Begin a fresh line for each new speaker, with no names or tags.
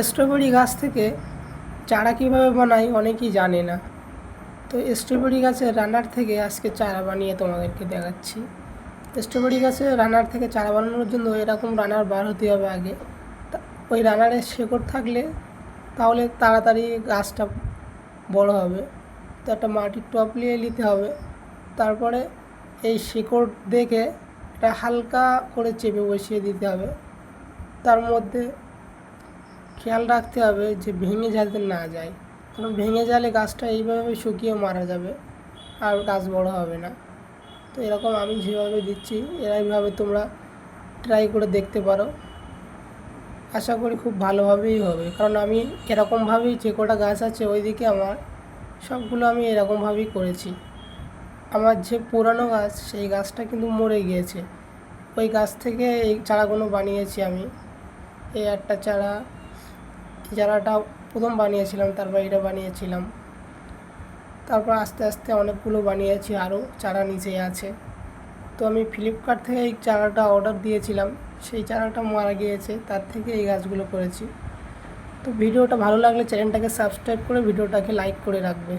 Strawberry গাছ থেকে চারা কীভাবে বানাই অনেকেই জানে না। তো স্ট্রবেরি গাছের রানার থেকে আজকে চারা বানিয়ে তোমাদেরকে দেখাচ্ছি। স্ট্রবেরি গাছের রানার থেকে চারা বানানোর জন্য এরকম রানার বার হতে হবে আগে। ওই রানারের শেকড় থাকলে তাহলে তাড়াতাড়ি গাছটা বড় হবে। তো একটা মাটির টপ নিয়ে নিতে হবে। তারপরে এই শিকড় দেখে এটা হালকা করে চেপে বসিয়ে দিতে হবে। তার মধ্যে খেয়াল রাখতে হবে যে ভেঙে যাতে না যায়। কারণ ভেঙে গেলে গাছটা এইভাবে শুকিয়ে মারা যাবে আর গাছ বড় হবে না। তো এরকম আমি যেভাবে দিচ্ছি, এরকমভাবে তোমরা ট্রাই করে দেখতে পারো। আশা করি খুব ভালোভাবেই হবে। কারণ আমি এরকমভাবেই যে কটা গাছ আছে ওইদিকে আমার সবগুলো আমি এরকমভাবেই করেছি। আমার যে পুরানো গাছ, সেই গাছটা কিন্তু মরে গিয়েছে। ওই গাছ থেকে এই চারাগুলো বানিয়েছি আমি। এই একটা চারা চারাটা প্রথম বানিয়েছিলাম তারপর এটা বানিয়েছিলাম। তারপর আস্তে আস্তে অনেকগুলো বানিয়েছি, আরও চারা নিচে আছে। তো আমি ফ্লিপকার্ট থেকে এই চারাটা অর্ডার দিয়েছিলাম। সেই চারাটা মারা গিয়েছে, তার থেকে এই গাছগুলো করেছি। তো ভিডিওটা ভালো লাগলে চ্যানেলটাকে সাবস্ক্রাইব করে ভিডিওটাকে লাইক করে রাখবে।